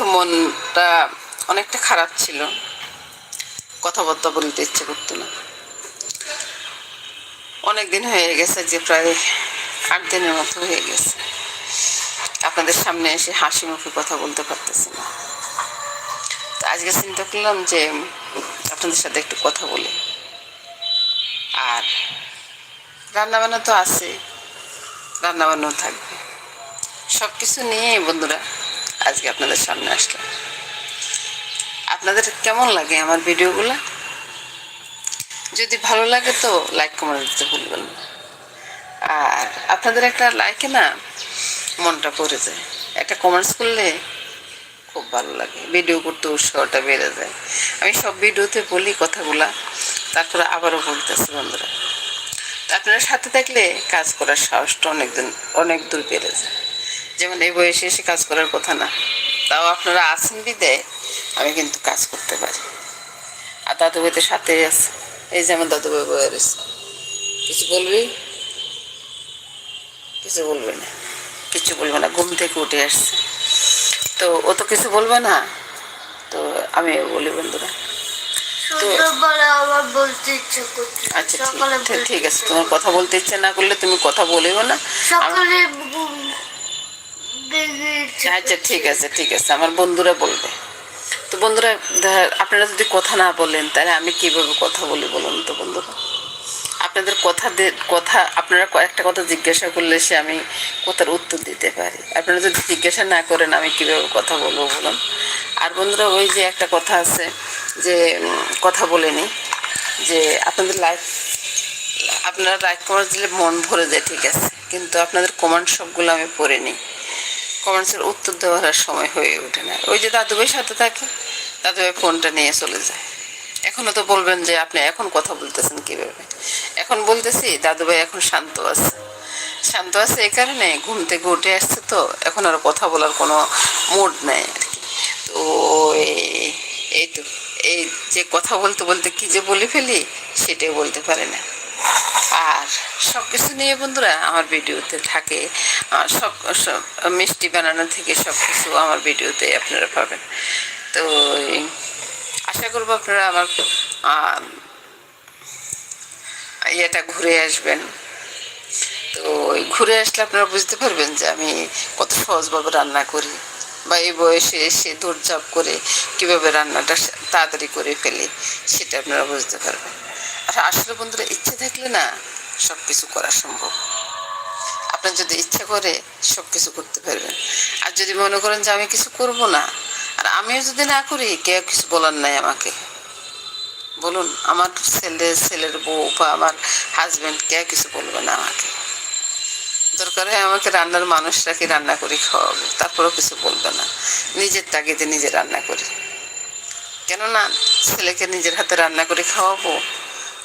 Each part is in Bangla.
প্রথম মনটা অনেকটা খারাপ ছিল। কথাবার্তা বলতে ইচ্ছে করতো না। অনেক দিন হয়ে গেছে যে প্রায় আট দিনের মতো হয়ে গেছে। আপনাদের সামনে এসে হাসি মুখে কথা বলতে পারতেছি না। তো আজকে চিন্তা করলাম যে আপনাদের সাথে একটু কথা বলি। আর রান্নাবান্না তো আছে, রান্নাবান্নাও থাকবে। সব কিছু নিয়েই বন্ধুরা আজকে আপনাদের সামনে আসলাম। আপনাদের কেমন লাগে আমার ভিডিওগুলো? যদি ভালো লাগে তো লাইক কমেন্ট দিতে ভুলবেন না। আর আপনাদের একটা লাইকে না মনটা পড়ে যায়। একটা কমেন্টস করলে খুব ভালো লাগে। ভিডিও করতে উৎসাহটা বেড়ে যায়। আমি সব ভিডিওতে বলি কথাগুলা, তারপরে আবারও বলতেছি বন্ধুরা। আপনারা সাথে থাকলে কাজ করার সাহসটা অনেক দিন অনেক দূর বেড়ে যায়। যেমন এই বয়সে এসে কাজ করার কথা না তাও আপনারা আছেন বিদায় আমি কিন্তু কাজ করতে পারি। আর দাদু ভাই তো সাথে আছে। এই যে আমার দাদু ভাই বয়ে রয়েছে। কিছু বলবি? কিছু বলবে না। কিছু বলবে না ঘুম থেকে উঠে আসছে। তো ও তো কিছু বলবে না? তো আমি বলি বন্ধুরা। সন্ধ্যাবেলা বলতে ইচ্ছে আচ্ছা ঠিক- আছে। তোমার কথা বলতে ইচ্ছে না করলে তুমি কথা বলিও না। সকালে আচ্ছা ঠিক আছে ঠিক আছে। আমার বন্ধুরা বলবে। তো বন্ধুরা, ধর- আপনারা যদি কথা না বলেন, তাহলে আমি কীভাবে কথা বলি বলুন তো বন্ধুরা? আপনাদের কথা কথা, আপনারা কয়েকটা কথা জিজ্ঞাসা করলে সে আমি কথার উত্তর দিতে পারি। আপনারা যদি জিজ্ঞাসা না করেন, আমি কীভাবে কথা বলব বলুন? আর বন্ধুরা, ওই যে একটা কথা আছে যে কথা বলেনি যে আপনাদের লাইফ আপনারা লাইক কমেন্ট দিলে মন ভরে যায়, ঠিক আছে? কিন্তু আপনাদের কমেন্ট সবগুলো আমি পড়ে নিই কমেন্টসের উত্তর দেওয়ার সময় হয়ে ওঠে না। ওই যে দাদুভাই সাথে থাকে, দাদুভাই ফোনটা নিয়ে চলে যায়। এখনও তো বলবেন যে আপনি এখন কথা বলতেছেন কীভাবে? এখন বলতেছি, দাদুভাই এখন শান্ত আছে। শান্ত আছে এই কারণে ঘুম থেকে উঠে আসছে তো, এখন আর কথা বলার কোনো মুড নেই আর কি। তো এই তো, এই যে কথা বলতে বলতে কি যে বলে ফেলি, সেটাই বলতে পারে না। আর সব কিছু নিয়ে বন্ধুরা আমার ভিডিওতে থাকে সব সব মিষ্টি বানানো থেকে সব কিছু আমার ভিডিওতে আপনারা পাবেন। তো আশা করব আপনারা আমার ইয়েটা ঘুরে আসবেন। তো ঘুরে আসলে আপনারা বুঝতে পারবেন যে আমি কত সহজভাবে রান্না করি বা এই বয়সে এসে দৌড়ঝাঁপ করে কীভাবে রান্নাটা তাড়াতাড়ি করে ফেলি, সেটা আপনারা বুঝতে পারবেন। আর আসলে বন্ধুরা, ইচ্ছে থাকলে না সব কিছু করা সম্ভব। আপনার যদি ইচ্ছা করে সব কিছু করতে পারবেন। আর যদি মনে করেন যে আমি কিছু করব না, আর আমিও যদি না করি, কেউ কিছু বলার নাই আমাকে। বলুন, আমার ছেলে, ছেলের বউ বা আমার হাজব্যান্ড কেউ কিছু বলবে না আমাকে। দরকার হয় আমাকে রান্নার মানুষটাকে রান্না করে খাওয়াবে, তারপরেও কিছু বলবে না। নিজের তাগিদে নিজে রান্না করি। কেননা ছেলেকে নিজের হাতে রান্না করে খাওয়াবো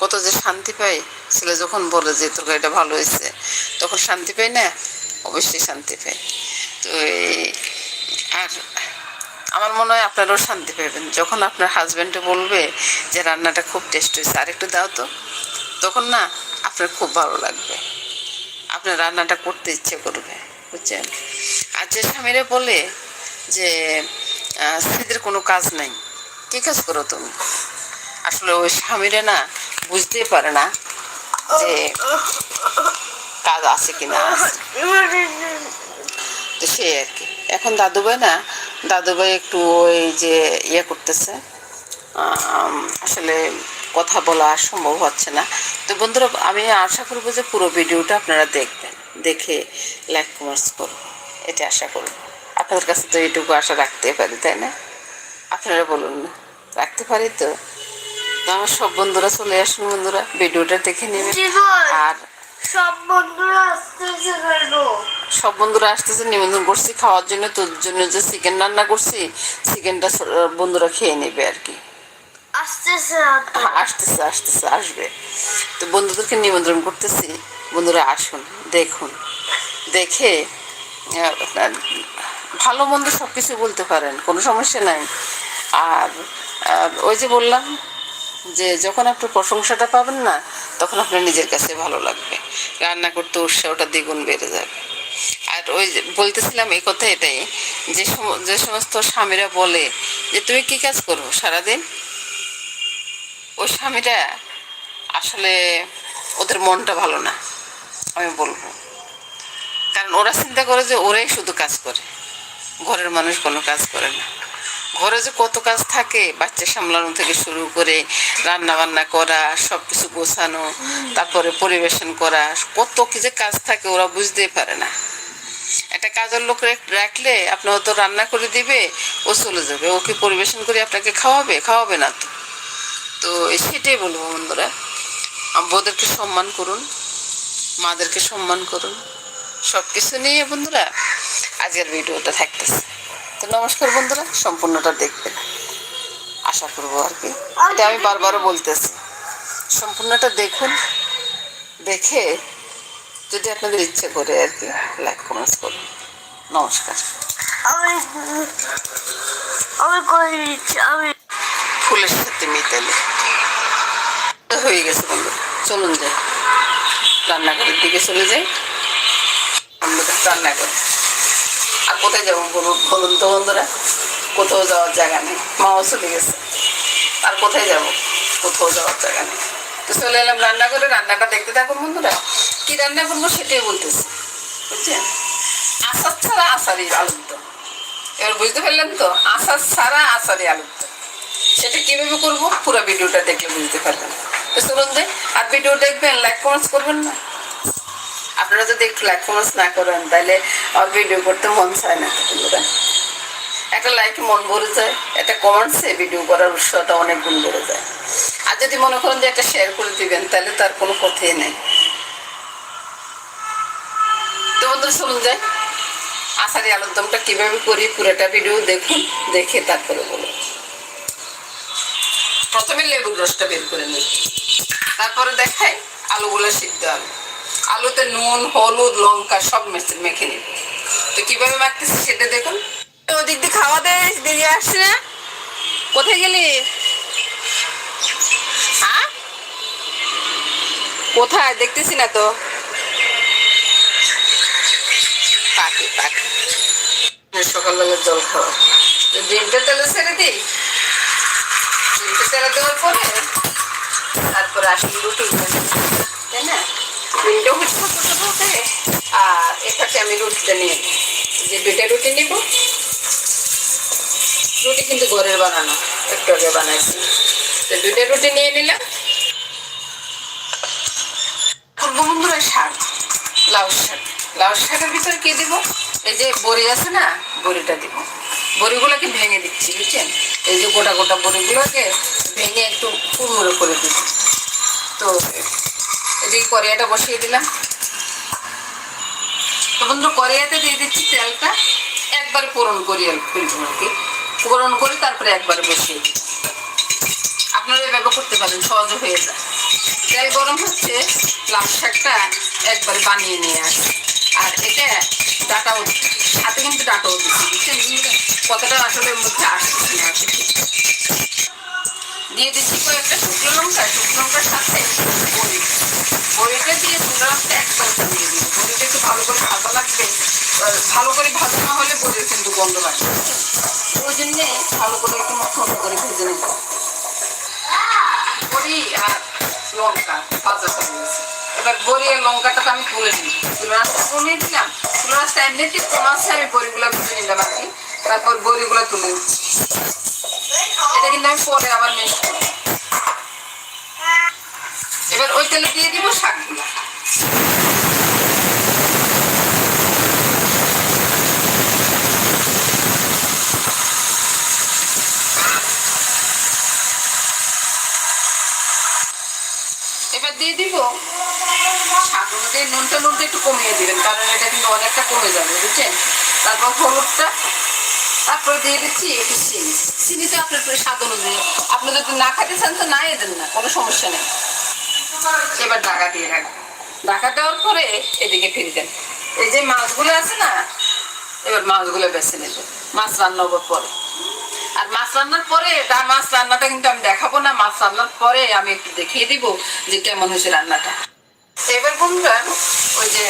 কত যে শান্তি পাই। ছেলে যখন বলে যে তরকারিটা ভালো হয়েছে তখন শান্তি পাই না? অবশ্যই শান্তি পাই। তো এই, আর আমার মনে হয় আপনারাও শান্তি পাবেন যখন আপনার হাজব্যান্ডে বলবে যে, রান্নাটা খুব টেস্ট হয়েছে আর একটু দাও তো, তখন না আপনার খুব ভালো লাগবে। আপনার রান্নাটা করতে ইচ্ছে করবে, বুঝছেন? আর যে স্বামীরে বলে যে স্ত্রীদের কোনো কাজ নাই। কী কাজ করো তুমি? আসলে ওই স্বামীরে না বুঝতেই পারে না যে কাজ আছে কি না আছে। তো সেই আর কি। এখন দাদুভাই না, দাদুভাই একটু ওই যে ইয়ে করতেছে আসলে কথা বলা সম্ভব হচ্ছে না। তো বন্ধুরা, আমি আশা করব যে পুরো ভিডিওটা আপনারা দেখবেন, দেখে লাইক কমেন্টস করব এটা আশা করব। আপনাদের কাছে তো এইটুকু আশা রাখতে পারি, তাই না? আপনারা বলুন না রাখতে পারি তো? তো আমার সব বন্ধুরা চলে আসুন বন্ধুরা ভিডিওটা দেখে জীবন আর সব বন্ধুরা আসতেছে সব বন্ধুরা আসতেছে নিমন্ত্রণ করছি খাওয়ার জন্য তোর জন্য যে চিকেন রান্না করছি চিকেনটা বন্ধুরা খেয়ে নেবে আর কি। আসতেছে আসতেছে আসতেছে আসবে। তো বন্ধুদেরকে নিমন্ত্রণ করতেছি বন্ধুরা আসুন দেখুন। দেখে আপনার ভালো মন্দ সব কিছু বলতে পারেন কোনো সমস্যা নাই। আর ওই যে বললাম যে যখন আপনি প্রশংসাটা পাবেন না, তখন আপনার নিজের কাছে ভালো লাগবে। রান্না করতে উৎসাহটা দ্বিগুণ বেড়ে যাবে। আর ওই বলতেছিলাম এই কথা এটাই, যে যে সমস্ত স্বামীরা বলে যে, তুমি কি কাজ করো সারাদিন? ওই স্বামীরা আসলে ওদের মনটা ভালো না, আমি বলব। কারণ ওরা চিন্তা করে যে, ওরাই শুধু কাজ করে। ঘরের মানুষ কোনো কাজ করে না। ঘরে যে কত কাজ থাকে, বাচ্চা সামলানো থেকে শুরু করে রান্না বান্না করা সব কিছু গোছানো, তারপরে পরিবেশন করা, কত কি যে কাজ থাকে ওরা বুঝতেই পারে না। একটা কাজের লোক রেখ- রাখলে আপনার তো রান্না করে দিবে, ও চলে যাবে। ওকে পরিবেশন করে আপনাকে খাওয়াবে? খাওয়াবে না তো। তো সেটাই বলব বন্ধুরা। বোদেরকে সম্মান করুন, মাদেরকে সম্মান করুন। সব কিছু নিয়ে বন্ধুরা, আজকের ভিডিওটা থাকতেছে। তো নমস্কার বন্ধুরা সম্পূর্ণটা দেখবেন। আশা করব আর কি। এটা আমি বারবারও বলতেছি। সম্পূর্ণটা দেখুন দেখে যদি আপনাদের ইচ্ছে করে আর কি লাইক কমেন্টস করুন। নমস্কার। ফুলের সাথে মিতালি। হয়ে গেছে বন্ধু চলুন যাই। রান্নাঘরের দিকে চলে যাই। বন্ধুরা রান্না করে আর কোথায় যাব বলুন? বলুন তো বন্ধুরা, কোথাও যাওয়ার জায়গা নেই। মাও চলে গেছে। আর কোথায় যাব? কোথাও যাওয়ার জায়গা নেই। তো চলে এলাম রান্না করে রান্নাটা দেখতে থাকুন বন্ধুরা। কি রান্না করব সেটাই বলতেছি। বুঝছেন? আচার ছাড়া আচারি আলুর দম। এবার বুঝতে পারলেন তো, আচার ছাড়া আচারি আলুর দম। সেটা কীভাবে করব? পুরো ভিডিওটা দেখলে বুঝতে পারবেন। তো চলুন যাই আর ভিডিও দেখবেন লাইক কমেন্টস করবেন না? আপনারা যদি একটু লাইক কমেন্টস না করেন, তাহলে আমার ভিডিও করতে মন চায় না। একটা লাইকে মন ভরে যায়, একটা কমেন্টসে ভিডিও করার উৎসাহটা অনেক গুণ বেড়ে যায়। আর যদি মনে করেন যে একটা শেয়ার করে দিবেন, তাহলে তার কোনো কথাই নেই। তো বন্ধুরা, চলুন যাই। আষাঢ়ি আলুর দমটা কীভাবে করি, পুরোটা ভিডিও দেখুন, দেখে তারপরে বলুন। প্রথমে লেবুর রসটা বের করে নিই। তারপরে দেখাই আলুগুলো সিদ্ধ আলু। আলুতে নুন হলুদ লঙ্কা সব মেখে মেখে নিব। তো কীভাবে মাখতেছি সেটা দেখুন। তো ওদিক দিয়ে খাওয়া দেয় বেরিয়ে আসছে না। কোথায় গেলি? হ্যাঁ কোথায়? দেখতেছি না তো। পাখি পাখি। সকালবেলা জল খাওয়া। ডিমটা তেলে ছেড়ে দিই। ডিমটা তেলে দেওয়ার পরে তারপরে আসলে রুটি তাই না? ডিমটা হচ্ছে ছোটো ছোটো আর এটাকে আমি রুটিটা নিয়ে নিই যে দুইটা রুটি নিব রুটি কিন্তু ঘরের বানানো। একটু আগে। বানাইছি তো দুইটা রুটি নিয়ে নিলাম। করব বন্ধুরা শাক লাউ শাক। লাউ শাকের ভিতরে কি দিব? এই যে বড়ি আছে না, বড়িটা দিব। বড়িগুলোকে ভেঙে দিচ্ছি, বুঝছেন? এই যে গোটা গোটা বড়িগুলোকে ভেঙে একটু কুমড়ো করে দিচ্ছি। তো এদিকে কড়াইটা বসিয়ে দিলাম। তো বন্ধু কড়াইয়াতে দিয়ে দিচ্ছি তেলটা। একবার পূরণ করি আর কি পূরণ করে তারপরে একবার বসিয়ে দিই। আপনারা এভাবে করতে পারেন, সহজে হয়ে যায়। তেল গরম হচ্ছে, লাল শাকটা একবার বানিয়ে নিয়ে আসে। আর এটা ডাটাও সাথে কিন্তু ডাটাও দিচ্ছি, বুঝছেন? কতটা আসলে মুখে আসছে না। দিয়ে দিচ্ছি কয়েকটা শুকনো লঙ্কা, শুকনো লঙ্কার সাথে বড়ি। বড়িটা দিয়ে চুলা রাখতে একবার দিয়ে দিব। বড়িটা একটু ভালো করে ভাজা লাগবে। ভালো করে ভাজা না হলে বড়ির কিন্তু গন্ধ লাগবে ওই জন্যে ভালো করে একটু মতো করে ভেজে নেব। বড়ি আর লঙ্কা ভাজা গেছে। এবার বড়ি আর লঙ্কাটা তো আমি তুলে নিই। তুলে রাস্তা কমিয়ে দিলাম। তুলে রাস্তা এমনিতে কমাচ্ছে আমি বড়িগুলো ভেজে নিলাম আর কি। তারপর বড়িগুলো তুলে নিচ্ছি। এটা আমি পরে আবার মিক্স এবার ওই তেলে দিয়ে দিব শাকগুলো এবার দিয়ে শাক নুনটা নুনটা একটু কমিয়ে দিবেন, কারণ এটা কিন্তু অনেকটা কমে যাবে, বুঝছেন? তারপর হলুদটা তারপরে দিয়ে দিচ্ছি একটু চিনি চিনি তো আপনার স্বাদ অনুযায়ী। আপনি যদি না চান তো না কোনো সমস্যা নেই। এবার দিয়ে রাখবেন দেওয়ার পরে এদিকে ফিরে দেন। এই যে মাছগুলো আছে না, এবার মাছগুলো বেছে মাছ পরে। আর মাছ রান্নার পরে এটা মাছ রান্নাটা কিন্তু আমি দেখাবো না, মাছ রান্নার পরে আমি একটু দেখিয়ে দিব যে কেমন হয়েছে রান্নাটা। এবার বন্ধুরা, ওই যে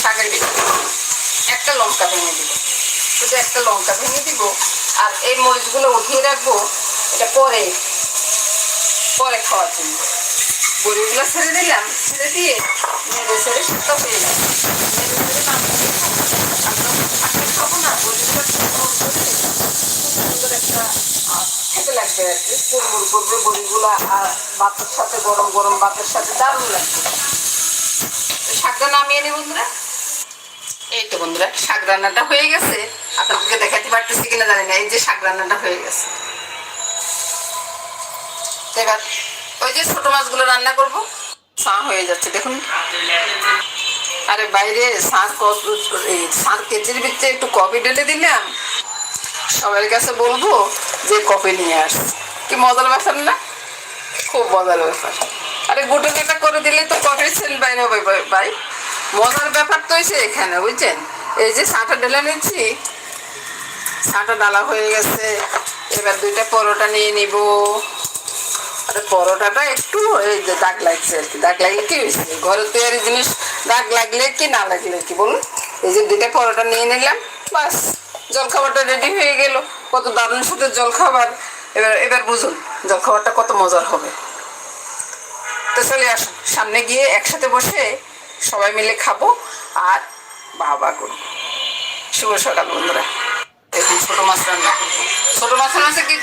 শাকের একটা লঙ্কা ভেঙে দিব শুধু একটা লঙ্কা ভেঙে দিব আর এই মরিচগুলো উঠিয়ে রাখব, এটা পরে পরে খাওয়ার জন্য। বড়িগুলো ছেড়ে দিলাম, ছেড়ে দিয়ে নেড়ে ছেড়ে শুক্তো হয়ে গেল। না সুন্দর একটা করবে সাথে, গরম গরম সাথে দারুণ নামিয়ে বন্ধুরা। এই তো বন্ধুরা, শাক রান্নাটা হয়ে গেছে। আপনাদেরকে দেখাতে পারতেছি কিনা জানি না, এই যে শাক রান্নাটা হয়ে গেছে। এবার ওই যে ছোট মাছগুলো রান্না করব, চা হয়ে যাচ্ছে, দেখুন। আরে বাইরে এই সার কেজির ভিতরে একটু কফি ঢেলে দিলাম। সবার কাছে বলব যে কফি নিয়ে আস। কি মজার ব্যাপার না? খুব মজার ব্যাপার। আরে গোটা গোটা করে দিলে তো কফির সেল বাইরে ভাই- মজার ব্যাপার তো হয়েছে এখানে, বুঝছেন? এই যে চাটা ঢেলে নিচ্ছি চাটা ডালা হয়ে গেছে। এবার দুইটা পরোটা নিয়ে নিব। আরে, পরোটাটা একটু এই যে দাগ লাগছে আর কি। দাগ লাগলে কি হয়েছে? ঘরে তৈরি জিনিস দাগ লাগলে কি, না লাগলে কি বলুন? এই যে দুইটা পরোটা নিয়ে নিলাম, বাস। জলখাবারটা রেডি হয়ে গেল। কত দারুণ সাথে জলখাবার। এবার এবার বুঝুন জলখাবারটা কত মজার হবে। তো চলে আসুন, সামনে গিয়ে একসাথে বসে সবাই মিলে খাব আর বাবা করব। শুভ সকাল বন্ধুরা। কি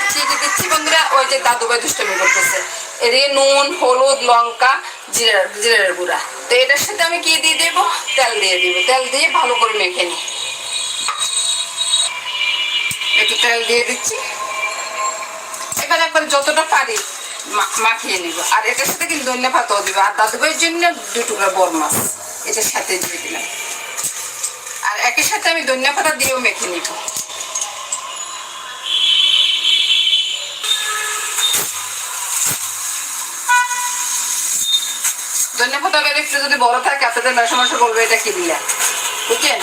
দিচ্ছি বন্ধুরা, ওই যে দাদু ভাই দুষ্টমি করতেছে। এদিকে নুন, হলুদ, লঙ্কা জিরা জিরের গুঁড়া। তো এটার সাথে আমি কি দিয়ে দেবো? তেল দিয়ে তেল দিয়ে ভালো করে মেখে একটু তেল দিয়ে দিচ্ছি। এবার একবার যতটা পারি মাখিয়ে নিব। আর এটার সাথে কিন্তু ধন্য পাতাও দিব। আর দাদু ভাইয়ের জন্য দু টুকরা বড় মাছ। এটার সাথে দিয়ে দিলাম। আর একই সাথে আমি ধনিয়া পাতা দিয়েও মেখে নিব। ধনিয়া পাতা একটু যদি বড় থাকে, আপনাদের মেশামশাই বলবে, এটা কি দিলা? বুঝছেন?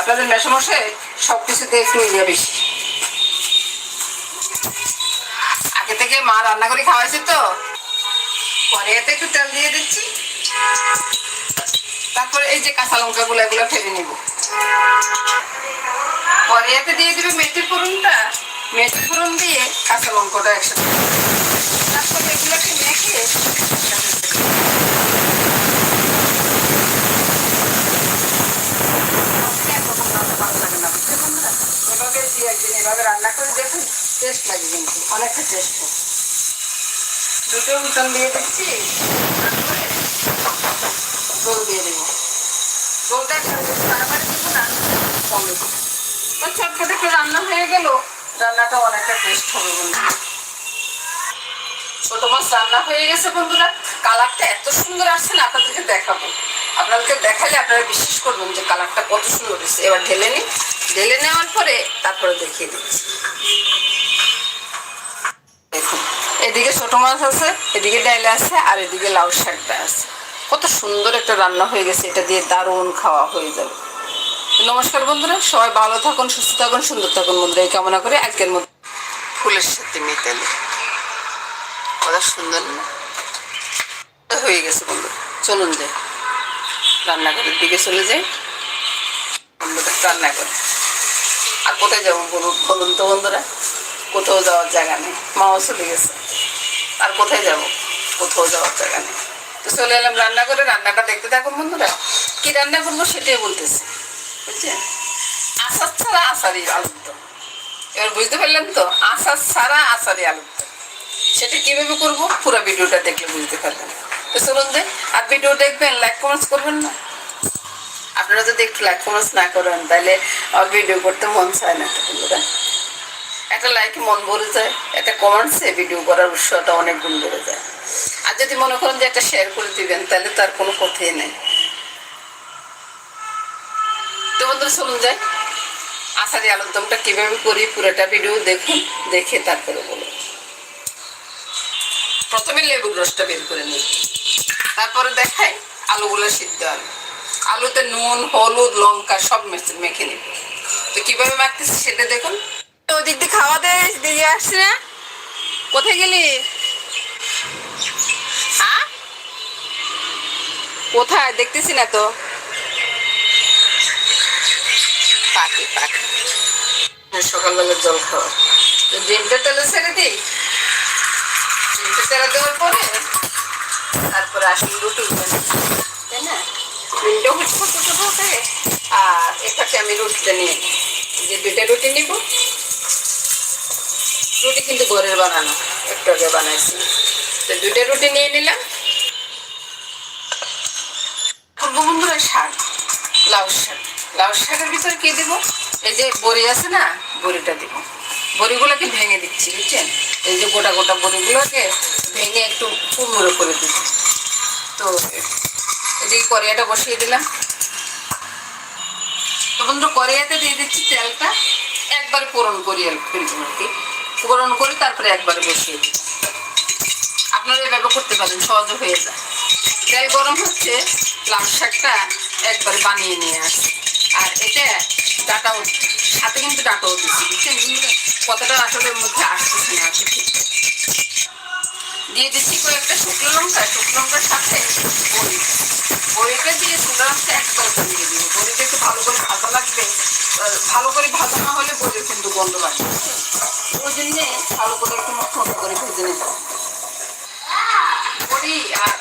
আপনাদের মেশামশাই সব কিছুতে একটু ইয়ে বেশি। আগে থেকে মা রান্না করে খাওয়াইছে তো। পরে এতে একটু তেল দিয়ে দিচ্ছি। তারপরে এই যে কাঁচা লঙ্কা লঙ্কাগুলো, এগুলো ফেলে নিব। পরে এতে দিয়ে দিবে মেথি ফোড়নটা। মেথি ফোড়ন দিয়ে কাঁচা লঙ্কাটা একসাথে তারপরে এগুলোকে মেখে একরকম রান্না ভালো লাগে না, বুঝতে বন্ধুরা? দুই একদিন, এভাবে রান্না করে দেখুন টেস্ট লাগে কিন্তু, অনেকটা টেস্ট হয়। দুটো উঠন দিয়ে দিচ্ছি জল দিয়ে দেবো। তাড়াতাড়ি দেবো না, কমে তো একটু রান্না হয়ে গেল, রান্নাটা অনেকটা টেস্ট হবে বন্ধুরা। ছোট মাছ রান্না হয়ে গেছে বন্ধুরা। কালারটা এত সুন্দর আসছে না, আপনাদেরকে দেখাবো। আপনাদেরকে দেখালে আপনারা বিশ্বাস করবেন যে কালারটা কত সুন্দর এবার ঢেলে নিই। ঢেলে নেওয়ার পরে তারপরে দেখিয়ে দিচ্ছি। দেখুন, এদিকে ছোট মাছ আছে, এদিকে ডাইল আছে, আর এদিকে লাউ শাকটা আছে। কত সুন্দর একটা রান্না হয়ে গেছে, এটা দিয়ে দারুণ খাওয়া হয়ে যাবে। নমস্কার বন্ধুরা, সবাই ভালো থাকুন, সুস্থ থাকুন, সুন্দর থাকুন বন্ধুরা, এই কামনা করে আজকের মতো ফুলের সাথে মেতালে কত সুন্দর না? হয়ে গেছে বন্ধু চলুন যাই। রান্নাঘরের দিকে চলে যাই। বন্ধুরা রান্না করে আর কোথায় যাব বলুন? বলুন তো বন্ধুরা, কোথাও যাওয়ার জায়গা নেই। মাও চলে গেছে। আর কোথায় যাব? কোথাও যাওয়ার জায়গা নেই। তো চলে এলাম রান্না করে রান্নাটা দেখতে থাকুন বন্ধুরা। কি রান্না করব সেটাই বলতেছি। বুঝছেন? আচার ছাড়া আচারি আলুর দম। এবার বুঝতে পারলেন তো? আচার ছাড়া আচারি আলুর দম। সেটা কীভাবে করব? পুরো ভিডিওটা দেখলে বুঝতে পারবেন তো চলুন যে আর ভিডিও দেখবেন লাইক কমেন্টস করবেন না। আপনারা যদি একটু লাইক কমেন্টস না করেন, তাহলে আমার ভিডিও করতে মন চায় না। বন্ধুরা একটা লাইকে মন ভরে যায়, একটা কমেন্টসে ভিডিও করার উৎসাহটা অনেক গুণ বেড়ে যায়। আর যদি মনে করেন যে একটা শেয়ার করে দিবেন, তাহলে তার কোনো কথাই নেই। তো বন্ধুরা, চলুন যাই। আষাঢ়ি আলুর কীভাবে করি, পুরোটা ভিডিও দেখুন, দেখে তারপরে বলুন। প্রথমে লেবুর রসটা বের করে নিই। তারপরে দেখাই আলুগুলো সিদ্ধ আলু। আলুতে নুন হলুদ লঙ্কা সব মেখে- নিব। তো কীভাবে মাখতেছি সেটা দেখুন। তো ওদিক দিয়ে খাওয়া দিয়ে দিয়ে আসছে না। কোথায় গেলি? হ্যাঁ কোথায়? দেখতেছি না তো। পাখি পাখি। সকালবেলা জল খাওয়া। তো ডিমটা তেলে ছেড়ে দিই। ডিমটা তেলে দেওয়ার পরে তারপরে আসলে রুটি ডিমটা হচ্ছে ছোটো হয়ে আর এটাকে আমি রুটিটা নিয়ে নিই যে দুইটা রুটি নিব। রুটি কিন্তু ঘরের বানানো, একটু আগে বানাইছি। তো দুইটা রুটি নিয়ে নিলাম। বন্ধুরা শাক, লাউ শাক। লাউ শাকের ভিতরে কি দিব? এই যে বড়ি আছে না, বড়িটা দিব। বড়িগুলোকে ভেঙে দিচ্ছি, বুঝছেন? এই যে গোটা গোটা বড়িগুলোকে ভেঙে একটু কুমড়ো করে দিচ্ছি। তো এদিকে কড়াইটা বসিয়ে দিলাম। তো বন্ধু কড়াইয়াতে দিয়ে দিচ্ছি তেলটা। একবারে পোড়ন করি আর কি পোড়ন করি তারপরে একবারে বসিয়ে দিই আপনারা এভাবে করতে পারেন, সহজে হয়ে যায়। তেল গরম হচ্ছে, লাল শাকটা একবার বানিয়ে নিয়ে আসি। আর এটা ডাটাও, সাথে কিন্তু ডাটাও দিচ্ছি, বুঝছেন? কতটা আসলে মধ্যে আসতেছে না ঠিক দিয়ে দিচ্ছি কয়েকটা শুকনো লঙ্কা, শুকনো লঙ্কার সাথে বড়ি। বড়িটা দিয়ে শুকনো লঙ্কা একদম দিয়ে দিব। বড়িটা একটু ভালো করে ভাজা লাগবে। ভালো করে ভাজা না হলে বড়ির কিন্তু গন্ধ লাগবে ওই জন্যে ভালো করে একটু মতো করে ভেজে নিতে হবে বড়ি আর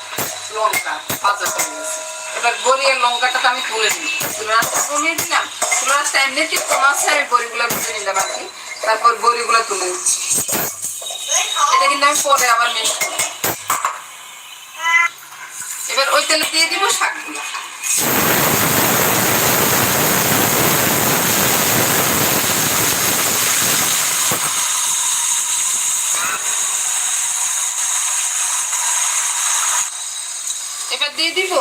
লঙ্কা ভাজা হয়ে গেছে। এবার বড়ি আর তো আমি তুলে নিই তুলে রাস্তা কমিয়ে দিলাম। তুলে রাস্তা এমনিতে কমা আছে, আমি বড়িগুলো ভেজে নিলাম আর কি। তারপর বড়িগুলো তুলে নিচ্ছি। এটা কিন্তু আমি পরে আবার এবার ওই তেলে দিয়ে দিব শাকগুলো। এবার দিয়ে দিব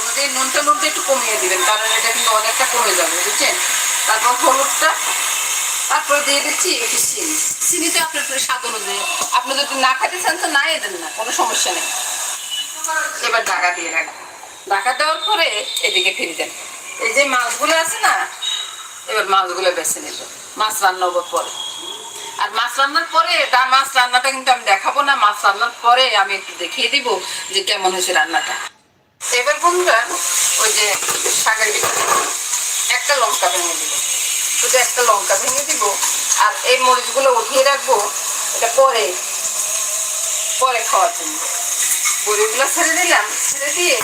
অনুযায়ী নুনটা নুনটা একটু কমিয়ে দিবেন, কারণ এটা কিন্তু অনেকটা কমে যাবে, বুঝছেন? তারপর হলুদটা তারপরে দিয়ে চিনি আপনার স্বাদ অনুযায়ী আপনি যদি না খেতে চান তো না কোনো সমস্যা নেই। এবার দেওয়ার পরে এদিকে ফিরে এই যে মাছগুলো আছে না, এবার মাছগুলো বেছে মাছ পরে। আর মাছ রান্নার পরে মাছ রান্নাটা কিন্তু আমি দেখাবো না। মাছ রান্নার পরে আমি একটু দেখিয়ে দিব যে কেমন হয়েছে রান্নাটা। এবার বন্ধুরা, ওই যে শাকের একটা লঙ্কা ভেঙে দিব শুধু একটা লঙ্কা ভেঙে দিব আর এই মরিচগুলো উঠিয়ে রাখব, এটা পরে পরে খাওয়ার জন্য। বড়িগুলো ছেড়ে দিলাম, ছেড়ে দিয়ে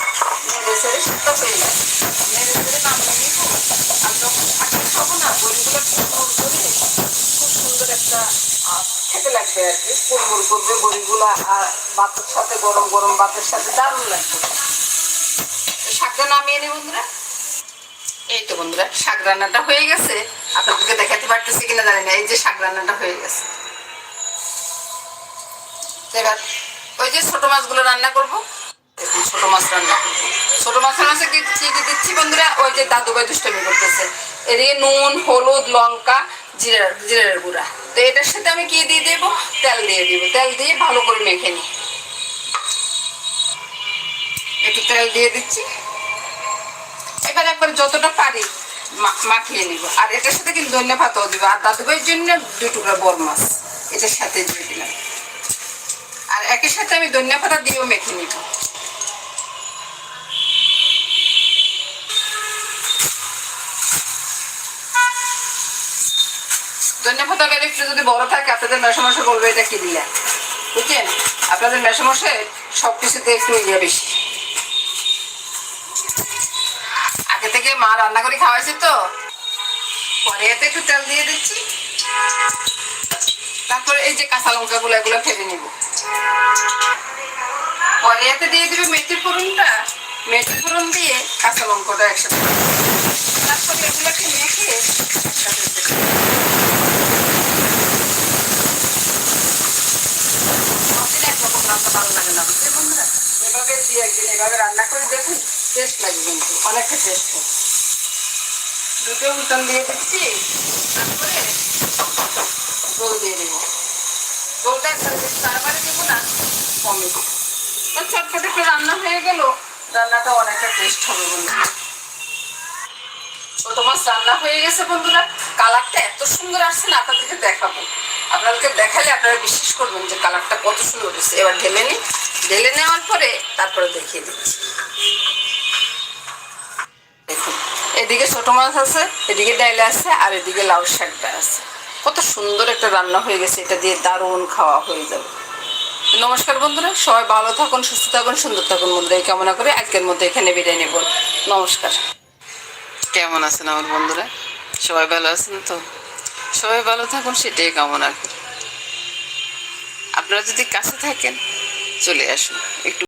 নেড়ে ছেড়ে সুতো পেলাম নেড়ে ছেড়ে নামিয়ে নিব। আর যখন শাকটা খাব না বড়িগুলো কুমড় করে খুব সুন্দর একটা খেতে লাগবে আর কি। কুমড় করবে বড়িগুলো আর ভাতের সাথে, গরম গরম ভাতের সাথে দারুণ লাগবে। শাকটা নামিয়ে নি বন্ধুরা। এই তো বন্ধুরা, শাক রান্নাটা হয়ে গেছে। আপনাদেরকে দেখাতে পারতেছি কিনা জানি না, এই যে শাক রান্নাটা হয়ে গেছে। এবার ওই যে ছোট মাছগুলো রান্না করব। দেখুন মাছ রান্না করব। ছোট মাছে কি কি কি দিচ্ছি বন্ধুরা? ওই যে দাদু ভাই দুষ্টমি করতেছে। এদিকে নুন, হলুদ, লঙ্কা, জিরার জিরার গুঁড়া। তো এটার সাথে আমি কি দিয়ে দেবো? তেল দিয়ে দিব। তেল দিয়ে ভালো করে মেখে নিই। একটু তেল দিয়ে দিচ্ছি। এবার একবার যতটা পারি মাখিয়ে নিব। আর এটার সাথে কিন্তু ধনিয়া পাতাও দিব। দাদু ভাইয়ের জন্য দুই টুকরা বড় মাছ। এটার সাথে দিয়ে দিলাম। আর একের সাথে আমি ধনিয়া পাতা দিয়েও মেখে নিব। একটু যদি বড় থাকে, আপনাদের মেশামশা বলবে এটা কি বুঝছেন? আপনাদের মেশামশে সব একটু ইয়ে বেশি। মা রান্না করে খাওয়াইছে তো। পরে এতে একটু তেল দিয়ে দিচ্ছি। তারপরে এই যে কাঁচা লঙ্কা গুলো এগুলো ফেলে নিব। পরে এতে দিয়ে দিবে মেথি ফোড়নটা। মেথি ফোড়ন দিয়ে কাঁচা লঙ্কাটা একসাথে। তারপরে এগুলোকে মেখে। একরকম রান্না ভালো এভাবে দিয়ে একদিন এভাবে রান্না করে দেখুন টেস্ট লাগে কিন্তু, অনেকটা টেস্ট হয়। দুটো উল্টন দিয়ে দিচ্ছি, তারপরে জল দিয়ে দেবো। একবারে বেশি দেবো না, কমে তো চটপট একটু রান্না হয়ে গেল, রান্নাটা অনেকটা টেস্ট হবে বন্ধুরা ছোট মাছ রান্না হয়ে গেছে বন্ধুরা, কালারটা এত সুন্দর আসছে না, আপনাদেরকে দেখাবো। আপনাদেরকে দেখালে আপনারা বিশ্বাস করবেন যে কালারটা কত সুন্দর হয়েছে। এবার ঢেলে নিই। ঢেলে নেওয়ার পরে তারপরে দেখিয়ে দিচ্ছি। দেখুন। এদিকে ছোট মাছ আছে, এদিকে ডাইল আছে, আর এদিকে লাউ শাকটা আছে। কত সুন্দর একটা রান্না হয়ে গেছে, এটা দিয়ে দারুণ খাওয়া হয়ে যাবে। নমস্কার বন্ধুরা, সবাই ভালো থাকুন, সুস্থ থাকুন, সুন্দর থাকুন বন্ধুরা এই কামনা করে আজকের মধ্যে এখানে বিদায় নেব। নমস্কার। কেমন আছেন আমার বন্ধুরা? সবাই ভালো আছেন তো? সবাই ভালো থাকুন, সেটাই কামনা করি। আপনারা যদি কাছে থাকেন, চলে আসুন। একটু